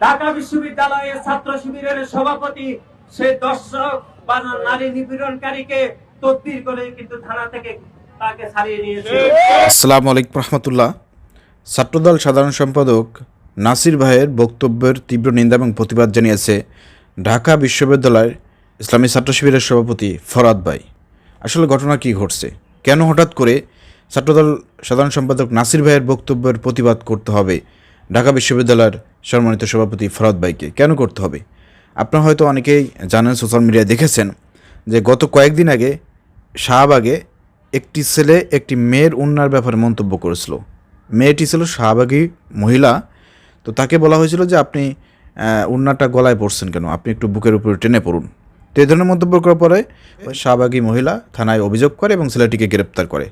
ঢাকা বিশ্ববিদ্যালয়ের ছাত্র শিবিরের সভাপতি, সে দর্শক বা নারী নিপীড়নকারীকে তদবির করে কিন্তু থানা থেকে তাকে ছাড়িয়ে নিয়েছে। আসসালামু আলাইকুম রহমতুল্লাহ। ছাত্রদল সাধারণ সম্পাদক নাসির ভাইয়ের বক্তব্যের তীব্র নিন্দা এবং প্রতিবাদ জানিয়েছে ঢাকা বিশ্ববিদ্যালয়ের ইসলামী ছাত্র শিবিরের সভাপতি ফরাদ ভাই। আসলে ঘটনা কি ঘটছে? কেন হঠাৎ করে ছাত্রদল সাধারণ সম্পাদক নাসির ভাইয়ের বক্তব্যের প্রতিবাদ করতে হবে ঢাকা বিশ্ববিদ্যালয়ের সম্মানিত সভাপতি ফরাদ ভাইকে। কেন করতে হবে? আপনারা হয়তো অনেকেই জানেন, সোশ্যাল মিডিয়ায় দেখেছেন যে গত কয়েকদিন আগে শাহবাগে একটি ছেলে, একটি মেয়ের উন্নার ব্যাপারে মন্তব্য করেছিল। মেয়েটি ছিল শাহবাগী মহিলা। তো তাকে বলা হয়েছিল যে আপনি উন্নাটা গলায় পড়ছেন কেন? আপনি একটু বুকের উপরে টেনে পড়ুন। তো এই ধরনের মন্তব্য করার পরে শাহবাগী মহিলা থানায় অভিযোগ করে এবং ছেলেটিকে গ্রেপ্তার করে।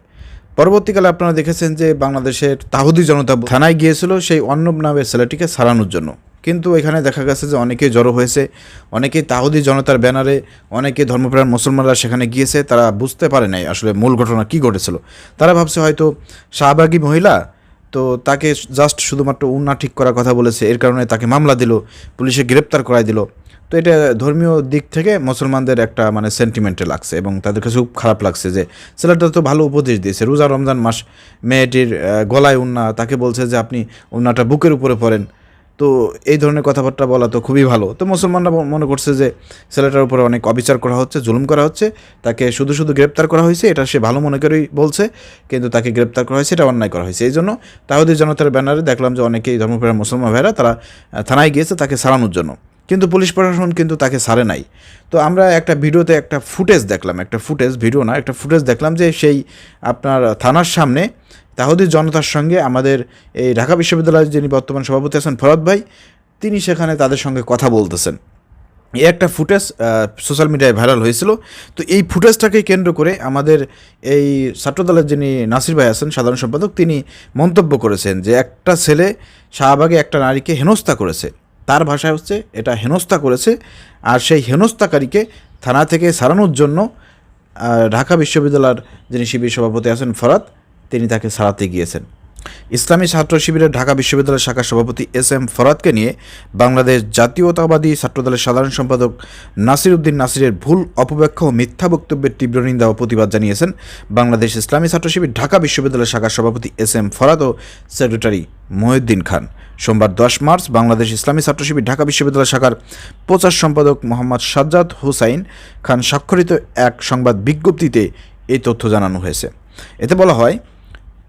পরবর্তীকালে আপনারা দেখেছেন যে বাংলাদেশের তাহুদি জনতা থানায় গিয়েছিল সেই অন্নব নামের ছেলেটিকে সারানোর জন্য। কিন্তু এখানে দেখা গেছে যে অনেকেই জড়ো হয়েছে, অনেকেই তাহুদি জনতার ব্যানারে, অনেকে ধর্মপ্রাণ মুসলমানরা সেখানে গিয়েছে, তারা বুঝতে পারে নাই আসলে মূল ঘটনা কী ঘটেছিল। তারা ভাবছে হয়তো শাহবাগী মহিলা তো তাকে জাস্ট শুধুমাত্র উন্না ঠিক করার কথা বলেছে, এর কারণে তাকে মামলা দিল, পুলিশে গ্রেপ্তার করাই দিল। তো এটা ধর্মীয় দিক থেকে মুসলমানদের একটা মানে সেন্টিমেন্টে লাগছে এবং তাদের কাছে খুব খারাপ লাগছে যে ছেলেটা তো ভালো উপদেশ দিয়েছে। রোজা রমজান মাস মেয়েটির গলায় উন্না, তাকে বলছে যে আপনি উন্নাটা বুকের উপরে পড়েন তো এই ধরনের কথাবার্তা বলা তো খুবই ভালো। তো মুসলমানরা মনে করছে যে ছেলেটার উপরে অনেক অবিচার করা হচ্ছে, জুলুম করা হচ্ছে। তাকে শুধু শুধু গ্রেপ্তার করা হয়েছে, এটা সে ভালো মনে করেই বলছে, কিন্তু তাকে গ্রেপ্তার করা হয়েছে, এটা অন্যায় করা হয়েছে। এই জন্য তাহদের জনতার ব্যানারে দেখলাম যে অনেকেই ধর্মপ্রাণ মুসলমান ভাইরা তারা থানায় গিয়েছে তাকে সারানোর জন্য। কিন্তু পুলিশ প্রশাসন কিন্তু তাকে সারে নাই। তো আমরা একটা ভিডিওতে একটা ফুটেজ দেখলাম, একটা ফুটেজ, ভিডিও না, একটা ফুটেজ দেখলাম যে সেই আপনার থানার সামনে তাহুদি জনতার সঙ্গে আমাদের এই ঢাকা বিশ্ববিদ্যালয়ের যিনি বর্তমান সভাপতি আছেন ফরদ ভাই, তিনি সেখানে তাদের সঙ্গে কথা বলতেছেন। এই একটা ফুটেজ সোশ্যাল মিডিয়ায় ভাইরাল হয়েছিল। তো এই ফুটেজটাকে কেন্দ্র করে আমাদের এই ছাত্রদলের যিনি নাসির ভাই আছেন, সাধারণ সম্পাদক, তিনি মন্তব্য করেছেন যে একটা ছেলে শাহবাগে একটা নারীকে হেনস্থা করেছে। তার ভাষায় হচ্ছে এটা হেনস্থা করেছে। আর সেই হেনস্থাকারীকে থানা থেকে সারানোর জন্য ঢাকা বিশ্ববিদ্যালয়ের যিনি শিবির সভাপতি আছেন ফরাত তিনি তাকে সারাতে গিয়েছেন। ইসলামী ছাত্র শিবিরের ঢাকা বিশ্ববিদ্যালয় শাখার সভাপতি এস এম ফরাদকে নিয়ে বাংলাদেশ জাতীয়তাবাদী ছাত্রদলের সাধারণ সম্পাদক নাসির উদ্দিন নাসিরের ভুল, অপব্যাখ্যা ও মিথ্যা বক্তব্যের তীব্র নিন্দা ও প্রতিবাদ জানিয়েছেন বাংলাদেশ ইসলামী ছাত্র শিবির ঢাকা বিশ্ববিদ্যালয় শাখার সভাপতি এস এম ফরাদ ও সেক্রেটারি মহিউদ্দিন খান। সোমবার দশ মার্চ বাংলাদেশ ইসলামী ছাত্র শিবির ঢাকা বিশ্ববিদ্যালয় শাখার প্রচার সম্পাদক মোহাম্মদ সাজ্জাদ হুসাইন খান স্বাক্ষরিত এক সংবাদ বিজ্ঞপ্তিতে এই তথ্য জানানো হয়েছে। এতে বলা হয়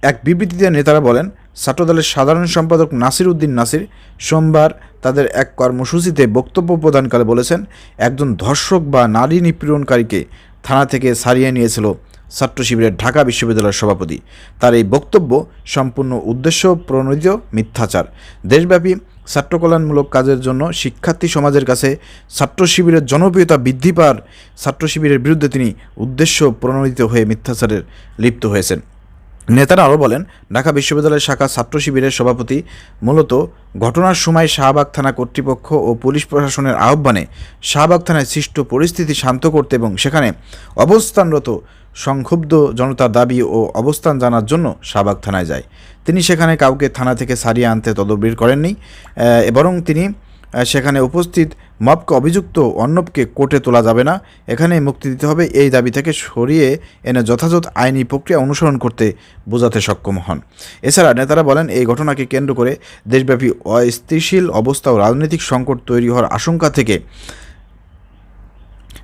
এক বিবৃতিতে নেতারা বলেন, ছাত্রদলের সাধারণ সম্পাদক নাসির উদ্দিন নাসির সোমবার তাদের এক কর্মসূচিতে বক্তব্য প্রদানকালে বলেছেন, একজন ধর্ষক বা নারী নিপীড়নকারীকে থানা থেকে সারিয়ে নিয়েছিল ছাত্র শিবিরের ঢাকা বিশ্ববিদ্যালয়ের সভাপতি। তার এই বক্তব্য সম্পূর্ণ উদ্দেশ্য প্রণোদিত মিথ্যাচার। দেশব্যাপী ছাত্র কল্যাণমূলক কাজের জন্য শিক্ষার্থী সমাজের কাছে ছাত্র শিবিরের জনপ্রিয়তা বৃদ্ধি পাওয়ার ছাত্র শিবিরের বিরুদ্ধে তিনি উদ্দেশ্য প্রণোদিত হয়ে মিথ্যাচারের লিপ্ত হয়েছেন। নেতারা আরও বলেন, ঢাকা বিশ্ববিদ্যালয়ের শাখা ছাত্র শিবিরের সভাপতি মূলত ঘটনার সময় শাহবাগ থানা কর্তৃপক্ষ ও পুলিশ প্রশাসনের আহ্বানে শাহবাগ থানায় সৃষ্ট পরিস্থিতি শান্ত করতে এবং সেখানে অবস্থানরত সংক্ষুব্ধ জনতার দাবি ও অবস্থান জানার জন্য শাহবাগ থানায় যায়। তিনি সেখানে কাউকে থানা থেকে সারিয়ে আনতে তদবির করেননি বরং তিনি সেখানে উপস্থিত মাপকে অভিযুক্ত অন্যপকে কোর্টে তোলা যাবে না। এখানে মুক্তি দিতে হবে এই দাবি থেকে সরিয়ে এনে যথাযথ আইনি প্রক্রিয়া অনুসরণ করতে বোঝাতে সক্ষম হন। এছাড়া নেতারা বলেন, এই ঘটনাকে কেন্দ্র করে দেশব্যাপী অস্থিতিশীল অবস্থা ও রাজনৈতিক সংকট তৈরি হওয়ার আশঙ্কা থেকে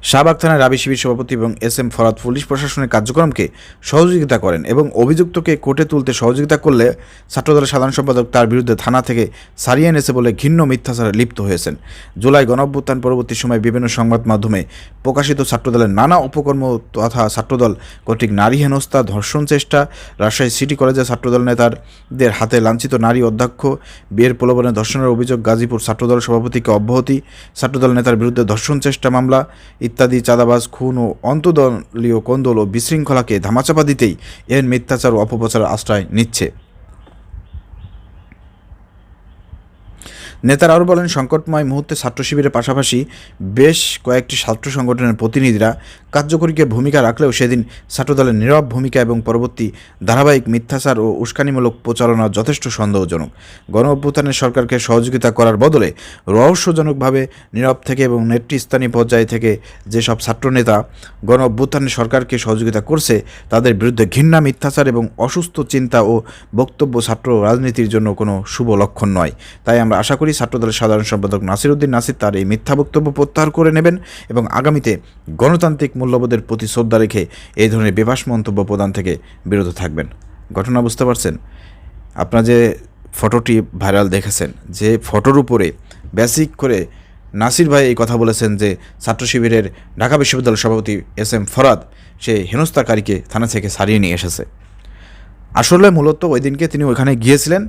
শাহবাগ থানার রাবি শিবির সভাপতি এবং এস এম ফরাদ পুলিশ প্রশাসনের কার্যক্রমকে সহযোগিতা করেন এবং অভিযুক্তকে কোর্টে তুলতে সহযোগিতা করলে ছাত্রদলের সাধারণ সম্পাদক তার বিরুদ্ধে থানা থেকে সারিয়ে এনেছে বলে ঘিন্ন মিথ্যাচারে লিপ্ত হয়েছেন। জুলাই গণঅভ্যুত্থান পরবর্তী সময়ে বিভিন্ন সংবাদ মাধ্যমে প্রকাশিত ছাত্রদলের নানা উপকর্ম তথা ছাত্রদল কর্তৃক নারী হেনস্থা, ধর্ষণ চেষ্টা, রাজশাহী সিটি কলেজের ছাত্রদল নেতাদের হাতে লাঞ্ছিত নারী অধ্যক্ষ, বিয়ের প্রলোভনে ধর্ষণের অভিযোগ গাজীপুর ছাত্রদল সভাপতিকে অব্যাহতি, ছাত্রদল নেতার বিরুদ্ধে ধর্ষণ চেষ্টা মামলা ইত্যাদি চাঁদাবাজ, খুন ও অন্তদলীয় কোন্দল ও বিশৃঙ্খলাকে ধামাচাপা দিতেই এর মিথ্যাচার ও অপপ্রচার আশ্রয় নিচ্ছে। নেতারা আরও বলেন, সংকটময় মুহূর্তে ছাত্র শিবিরের পাশাপাশি বেশ কয়েকটি ছাত্র সংগঠনের প্রতিনিধিরা কার্যকরীকে ভূমিকা রাখলেও সেদিন ছাত্রদলের নীরব ভূমিকা এবং পরবর্তী ধারাবাহিক মিথ্যাচার ও উস্কানিমূলক প্রচারণা যথেষ্ট সন্দেহজনক। গণ অভ্যুত্থানের সরকারকে সহযোগিতা করার বদলে রহস্যজনকভাবে নীরব থেকে এবং নেতৃস্থানীয় পর্যায় থেকে যেসব ছাত্রনেতা গণ অভ্যুত্থানের সরকারকে সহযোগিতা করছে, তাদের বিরুদ্ধে ঘৃণা, মিথ্যাচার এবং অসুস্থ চিন্তা ও বক্তব্য ছাত্র রাজনীতির জন্য কোনো শুভ লক্ষণ নয়। তাই আমরা আশা করি ছাত্রদলের সাধারণ সম্পাদক নাসির উদ্দিন নাসির তার এই মিথ্যা বক্তব্য প্রত্যাহার করে নেবেন এবং আগামীতে গণতান্ত্রিক মূল্যবোধের প্রতি শ্রদ্ধা রেখে এই ধরনের বেবাস মন্তব্য প্রদান থেকে বিরত থাকবেন। ঘটনা বুঝতে পারছেন? আপনারা যে ফটোটি ভাইরাল দেখেছেন, যে ফটোর উপরে বেসিক করে নাসির ভাই এই কথা বলেছেন যে ছাত্র শিবিরের ঢাকা বিশ্ববিদ্যালয়ের সভাপতি এস এম ফরাদ সে হেনস্থাকারীকে থানা থেকে সারিয়ে নিয়ে এসেছে। আসলে মূলত ওই দিনকে তিনি ওইখানে গিয়েছিলেন,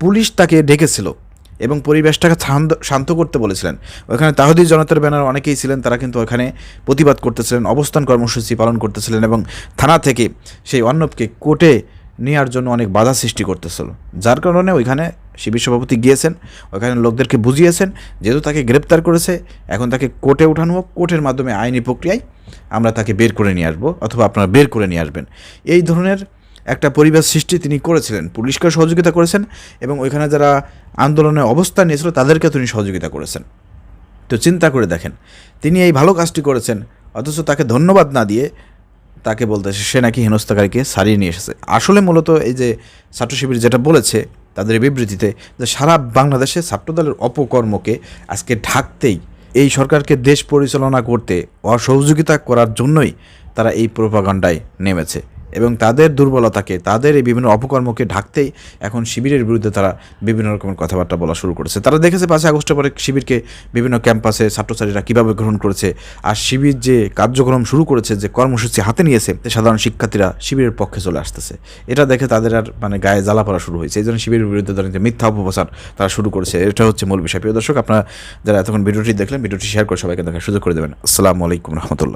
পুলিশ তাকে ডেকেছিল। এবং পরিবেশটাকে শান্ত শান্ত করতে বলেছিলেন। ওইখানে তাহদি জনতার ব্যানার অনেকেই ছিলেন, তারা কিন্তু ওখানে প্রতিবাদ করতেছিলেন, অবস্থান কর্মসূচি পালন করতেছিলেন এবং থানা থেকে সেই অন্নবকে কোর্টে নেওয়ার জন্য অনেক বাধা সৃষ্টি করতেছিল। যার কারণে ওইখানে শিবির সভাপতি গিয়েছেন ওইখানে লোকদেরকে বুঝিয়েছেন, যেহেতু তাকে গ্রেপ্তার করেছে, এখন তাকে কোর্টে ওঠানো হোক, কোর্টের মাধ্যমে আইনি প্রক্রিয়ায় আমরা তাকে বের করে নিয়ে আসব অথবা আপনারা বের করে নিয়ে আসবেন। এই ধরনের একটা পরিবেশ সৃষ্টি তিনি করেছিলেন। পুলিশকে সহযোগিতা করেছেন এবং ওইখানে যারা আন্দোলনে অবস্থান নিয়েছিল তাদেরকে তিনি সহযোগিতা করেছেন। তো চিন্তা করে দেখেন, তিনি এই ভালো কাজটি করেছেন, অথচ তাকে ধন্যবাদ না দিয়ে তাকে বলতেছে সে নাকি হেনস্থাকারীকে সারিয়ে নিয়ে এসেছে। আসলে মূলত এই যে ছাত্র শিবির যেটা বলেছে, তাদের বিবৃতিতে যে সারা বাংলাদেশে ছাত্রদলের অপকর্মকে আজকে ঢাকতেই এই সরকারকে দেশ পরিচালনা করতে অসহযোগিতা করার জন্যই তারা এই প্রোপাগান্ডায় নেমেছে। এবং তাদের দুর্বলতাকে, তাদের এই বিভিন্ন অপকর্মকে ঢাকতেই এখন শিবিরের বিরুদ্ধে তারা বিভিন্ন রকমের কথাবার্তা বলা শুরু করেছে। তারা দেখেছে পাঁচই আগস্টের পরে শিবিরকে বিভিন্ন ক্যাম্পাসে ছাত্রছাত্রীরা কীভাবে গ্রহণ করেছে আর শিবির যে কার্যক্রম শুরু করেছে, যে কর্মসূচি হাতে নিয়েছে সাধারণ শিক্ষার্থীরা শিবিরের পক্ষে চলে আসতেছে। এটা দেখে তাদের আর মানে গায়ে জ্বালা পড়া শুরু হয়েছে। এই জন্য শিবিরের বিরুদ্ধে ধরেন যে মিথ্যা অপপ্রচার তারা শুরু করেছে। এটা হচ্ছে মূল বিষয়। প্রিয় দর্শক, আপনারা যারা এতক্ষণ ভিডিওটি দেখলেন, ভিডিওটি শেয়ার করে সবাইকে দেখার সুযোগ করে দেবেন। আসসালামু আলাইকুম রহমতুল্লাহ।